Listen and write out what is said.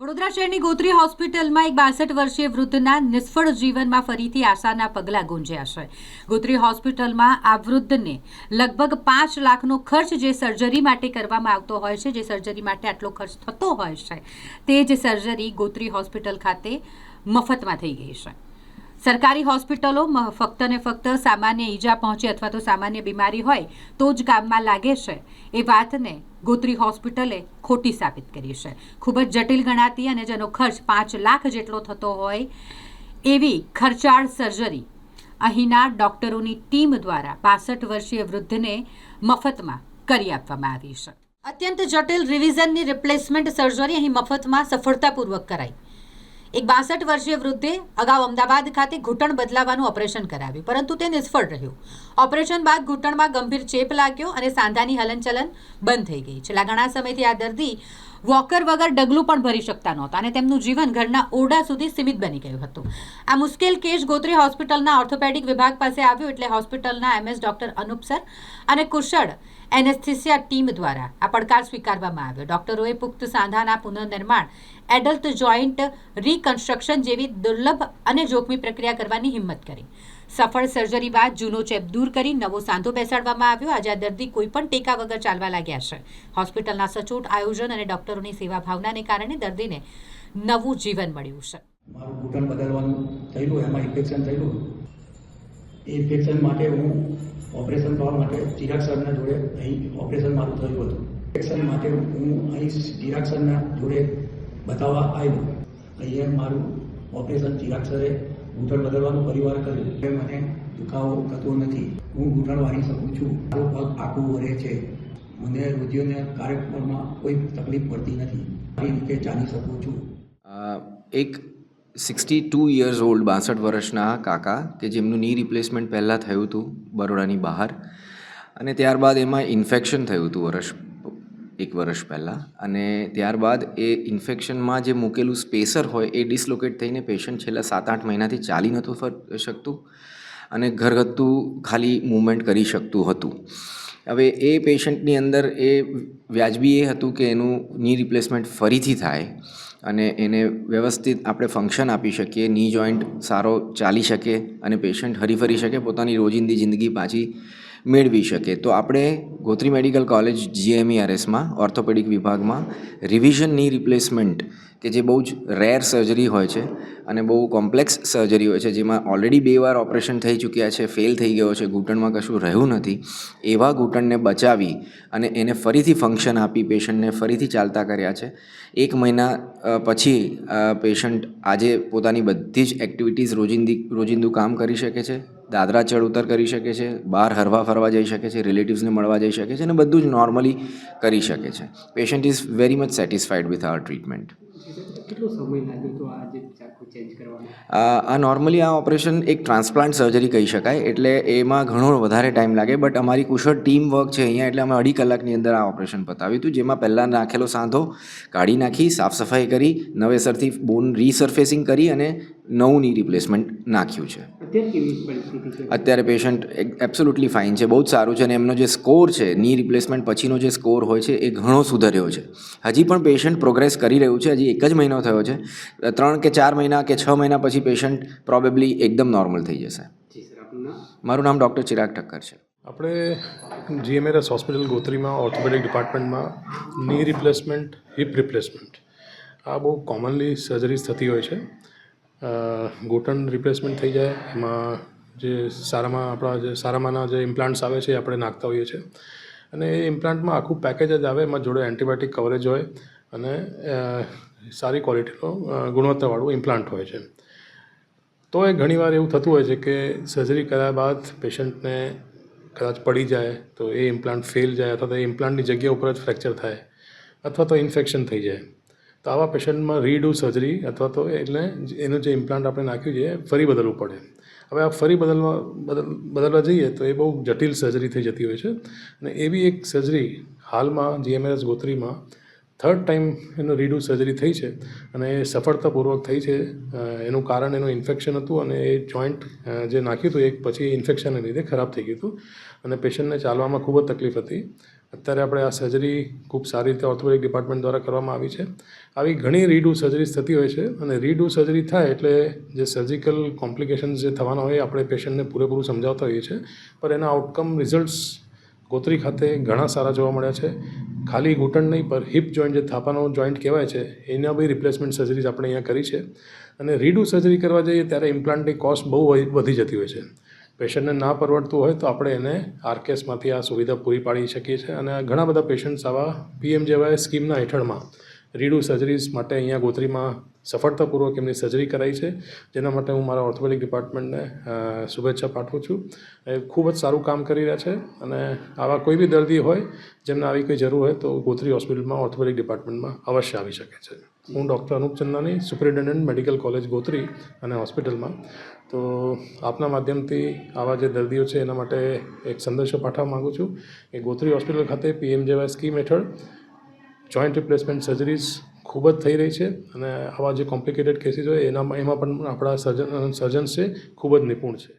વડોદરા શહેરની ગોત્રી હોસ્પિટલમાં એક બાસઠ વર્ષીય વૃદ્ધના નિષ્ફળ જીવનમાં ફરીથી આશાના પગલાં ગુંજ્યા છે. ગોત્રી હોસ્પિટલમાં આ વૃદ્ધને લગભગ પાંચ લાખનો ખર્ચ જે સર્જરી માટે કરવામાં આવતો હોય છે, જે સર્જરી માટે આટલો ખર્ચ થતો હોય છે, તે જ સર્જરી ગોત્રી હોસ્પિટલ ખાતે મફતમાં થઈ ગઈ છે. સરકારી હોસ્પિટલો ફક્ત ને ફક્ત સામાન્ય ઈજા પહોંચે અથવા તો સામાન્ય બીમારી હોય, તો જ કામમાં લાગે છે. એ વાતને ગોત્રી હોસ્પિટલે ખોટી સાબિત કરી છે. ખૂબ જ જટિલ ગણાતી અને જેનો ખર્ચ પાંચ લાખ જેટલો થતો હોય, એવી ખર્ચાળ સર્જરી અહીંના ડોક્ટરોની ટીમ દ્વારા પાસઠ વર્ષીય વૃદ્ધને મફતમાં કરી આપવામાં આવી છે. અત્યંત જટિલ રિવિઝનની રિપ્લેસમેન્ટ સર્જરી અહીં મફતમાં સફળતાપૂર્વક કરાઈ. એક બાસઠ વર્ષીય વૃદ્ધે અગાઉ અમદાવાદ ખાતે ઘૂંટણ બદલાવાનું ઓપરેશન કરાવ્યું, પરંતુ તે નિષ્ફળ રહ્યું. ઓપરેશન બાદ ઘૂંટણમાં ગંભીર ચેપ લાગ્યો અને સાંધાની હલનચલન બંધ થઈ ગઈ. છેલ્લા ઘણા સમયથી આ દર્દી વોકર વગર ડગલું પણ ભરી શકતા નહોતા અને તેમનું જીવન ઘરના ઓરડા સુધી સીમિત બની ગયું હતું. આ મુશ્કેલ કેસ ગોત્રી હોસ્પિટલના ઓર્થોપેડિક વિભાગ પાસે આવ્યો એટલે હોસ્પિટલના એમએસ ડોક્ટર અનુપ સર અને કુશળ એનેસ્થિસિયા ટીમ દ્વારા આ પડકાર સ્વીકારવામાં આવ્યો. ડોક્ટરોએ પુખ્ત સાંધાના પુનર્નિર્માણ એડલ્ટ જોઈન્ટ રિકન્સ્ટ્રક્શન જેવી દુર્લભ અને જોખમી પ્રક્રિયા કરવાની હિંમત કરી. સફળ સર્જરી બાદ જૂનો ચેપ દૂર કરી નવો સાંધો બેસાડવામાં આવ્યો. આજે આ દર્દી કોઈ પણ ટેકા વગર ચાલવા લાગ્યા છે. હોસ્પિટલના સચોટ આયોજન અને ડોક્ટરોની સેવા ભાવનાને કારણે દર્દીને નવું જીવન મળ્યું છે. મારું ઘૂંટણ બદલવાનું થયેલું, એમાં ઇન્ફેક્શન થયેલું. એ ઇન્ફેક્શન માટે હું ઓપરેશન કરવા માટે ચિરાગ સરના જોડે અહીં ઓપરેશન મારું થયું હતું. ઇન્ફેક્શન માટે હું અહીં ચિરાગ સરના જોડે બતાવવા આવ્યો. અહીંયા મારું ઓપરેશન ચિરાગ સરે ઘૂંટણ બદલવાનું પરિવાર કર્યું એટલે મને દુખાવો થતો નથી. હું ઘૂંટણ વાળી શકું છું. મારો પગ આખું વરે છે. મને રોજિયોના કાર્યક્રમમાં કોઈ તકલીફ પડતી નથી. સારી રીતે ચાલી શકું છું. એક સિક્સટી ટુ યર્સ ઓલ્ડ બાસઠ વર્ષના કાકા કે જેમનું ની રિપ્લેસમેન્ટ પહેલાં થયું હતું બરોડાની બહાર. અને ત્યારબાદ એમાં ઇન્ફેક્શન થયું હતું વર્ષ એક વર્ષ પહેલાં અને ત્યારબાદ એ ઇન્ફેક્શનમાં જે મૂકેલું સ્પેસર હોય એ ડિસલોકેટ થઈને પેશન્ટ છેલ્લા સાત આઠ મહિનાથી ચાલી નહોતું ફર, શકતું અને ઘરગથ્થુ ખાલી મૂવમેન્ટ કરી શકતું હતું. હવે એ પેશન્ટની અંદર એ વ્યાજબી એ હતું કે એનું ની રિપ્લેસમેન્ટ ફરીથી થાય અને એને વ્યવસ્થિત આપણે ફંક્શન આપી શકીએ, ની જોઈન્ટ સારો ચાલી શકે અને પેશન્ટ હરીફરી શકે, પોતાની રોજિંદી જિંદગી પાછી મેળવી શકે. તો આપણે ગોત્રી મેડિકલ કોલેજ જીએમઈઆરએસમાં ઓર્થોપેડિક વિભાગમાં રિવિઝનની રિપ્લેસમેન્ટ કે જે બહુ જ રેર સર્જરી હોય છે અને બહુ કોમ્પ્લેક્સ સર્જરી હોય છે, જેમાં ઓલરેડી બે વાર ઓપરેશન થઈ ચૂક્યા છે ફેલ થઈ ગયો છે, ઘૂંટણમાં કશું રહ્યું નથી, એવા ઘૂંટણને બચાવી અને એને ફરીથી ફંક્શન આપી પેશન્ટને ફરીથી ચાલતા કર્યા છે. એક મહિના પછી પેશન્ટ આજે પોતાની બધી જ એક્ટિવિટીઝ રોજિંદી, રોજિંદું કામ કરી શકે છે. દાદરા ચડ ઉતર કરી શકે છે બહાર હરવા ફરવા જઈ શકે છે રિલેટિવ્સને મળવા જઈ શકે છે અને બધું જ નોર્મલી કરી શકે છે. Patient is very much satisfied with our treatment આ નોર્મલી આ ઓપરેશન એક ટ્રાન્સપ્લાન્ટ સર્જરી કહી શકાય એટલે એમાં ઘણો વધારે ટાઈમ લાગે બટ અમારી કુશળ ટીમ વર્ક છે અહીંયા એટલે અમે અઢી કલાકની અંદર આ ઓપરેશન પતાવ્યું હતું જેમાં પહેલાં નાખેલો સાંધો કાઢી નાખી સાફ સફાઈ કરી નવેસરથી બોન રીસર્ફેસિંગ કરી અને નવું ની રિપ્લેસમેન્ટ નાખ્યું છે. અત્યારે કેવી પરિસ્થિતિ છે? પેશન્ટ એબ્સોલ્યુટલી ફાઇન છે બહુ જ સારું છે અને એમનો જે સ્કોર છે ની રિપ્લેસમેન્ટ પછીનો જે સ્કોર હોય છે એ ઘણો સુધર્યો છે. હજી પણ પેશન્ટ પ્રોગ્રેસ કરી રહ્યું છે હજી એક જ મહિનો થયો છે. ત્રણ કે ચાર મહિના કે છ મહિના પછી પેશન્ટ પ્રોબેબલી એકદમ નોર્મલ થઈ જશે. જી સર આપનું નામ? મારું નામ ડૉક્ટર ચિરાગ ઠક્કર છે. આપણે જીએમએરએસ હોસ્પિટલ ગોત્રીમાં ઓર્થોપેડિક ડિપાર્ટમેન્ટમાં ની રિપ્લેસમેન્ટ હિપ રિપ્લેસમેન્ટ આ બહુ કોમનલી સર્જરીઝ થતી હોય છે. ઘૂંટણ રિપ્લેસમેન્ટ થઈ જાય. એમાં જે સારામાં આપણા જે, સારામાંના જે ઇમ્પ્લાન્ટ્સ આવે છે એ આપણે નાખતા હોઈએ છીએ. અને એ ઇમ્પ્લાન્ટમાં આખું પેકેજ જ આવે, એમાં જોડે એન્ટીબાયોટિક કવરેજ હોય અને સારી ક્વોલિટીનો ગુણવત્તાવાળું ઇમ્પ્લાન્ટ હોય છે. તો એ ઘણીવાર એવું થતું હોય છે કે સર્જરી કર્યા બાદ પેશન્ટને કદાચ પડી જાય, તો એ ઇમ્પ્લાન્ટ ફેલ જાય અથવા તો એ ઇમ્પ્લાન્ટની જગ્યા ઉપર જ ફ્રેક્ચર થાય અથવા તો ઇન્ફેક્શન થઈ જાય. તો આવા પેશન્ટમાં રીડુ સર્જરી અથવા તો એટલે એનું જે ઇમ્પ્લાન્ટ આપણે નાખ્યું છે એ ફરી બદલવું પડે. હવે આ ફરી બદલવા, બદલ, બદલવા જઈએ તો એ બહુ જટિલ સર્જરી થઈ જતી હોય છે. અને એવી એક સર્જરી હાલમાં જીએમએસ ગોત્રીમાં થર્ડ ટાઈમ એનું રીડુ સર્જરી થઈ છે અને એ સફળતાપૂર્વક થઈ છે. એનું કારણ એનું ઇન્ફેક્શન હતું અને એ જોઈન્ટ જે નાખ્યું હતું એ પછી ઇન્ફેક્શનને લીધે ખરાબ થઈ ગયું હતું અને પેશન્ટને ચાલવામાં ખૂબ જ તકલીફ હતી. અત્યારે આપણે આ સર્જરી ખૂબ સારી રીતે ઓર્થોપેડિક ડિપાર્ટમેન્ટ દ્વારા કરવામાં આવી છે. આવી ઘણી રીડુ સર્જરીઝ થતી હોય છે અને રીડુ સર્જરી થાય એટલે જે સર્જિકલ કોમ્પ્લિકેશન્સ જે થવાના હોય આપણે પેશન્ટને પૂરેપૂરું સમજાવતા હોઈએ છીએ. પણ એના આઉટકમ રિઝલ્ટ્સ ગોત્રી ખાતે ઘણા સારા જોવા મળ્યા છે. ખાલી ઘૂંટણ નહીં પર હિપ જોઈન્ટ જે થાપાનો જોઈન્ટ કહેવાય છે, એના બી રિપ્લેસમેન્ટ સર્જરીઝ આપણે અહીંયા કરી છે. અને રીડુ સર્જરી કરવા જઈએ ત્યારે ઇમ્પ્લાન્ટની કોસ્ટ બહુ વધી જતી હોય છે. પેશન્ટને ના પરવડતું હોય તો આપણે એને આરકેએસમાંથી આ સુવિધા પૂરી પાડી શકીએ છીએ. અને ઘણા બધા પેશન્ટ્સ આવા પીએમ જેવાય સ્કીમના હેઠળમાં રીડુ સર્જરીઝ માટે અહીંયા ગોત્રીમાં સફળતાપૂર્વક એમની સર્જરી કરાઈ છે. જેના માટે હું મારા ઓર્થોપેડિક ડિપાર્ટમેન્ટને શુભેચ્છા પાઠવું છું. એ ખૂબ જ સારું કામ કરી રહ્યા છે અને આવા કોઈ બી દર્દી હોય જેમને આવી કોઈ જરૂર હોય તો ગોત્રી હોસ્પિટલમાં, ઓર્થોપેડિક ડિપાર્ટમેન્ટમાં અવશ્ય આવી શકે છે. હું doctor Anup Chandani, superintendent medical college Gotri અને હોસ્પિટલમાં. તો આપના માધ્યમથી આવા જે દર્દીઓ છે એના માટે એક સંદેશો પાઠવવા માગું છું. કે ગોત્રી હોસ્પિટલ ખાતે પીએમ જેવાય સ્કીમ હેઠળ જોઈન્ટ રિપ્લેસમેન્ટ સર્જરીઝ ખૂબ જ થઈ રહી છે અને આવા જે કોમ્પ્લિકેટેડ કેસીસ હોય એનામાં એમાં પણ આપણા સર્જન સર્જન્સ છે, ખૂબ જ નિપુણ છે.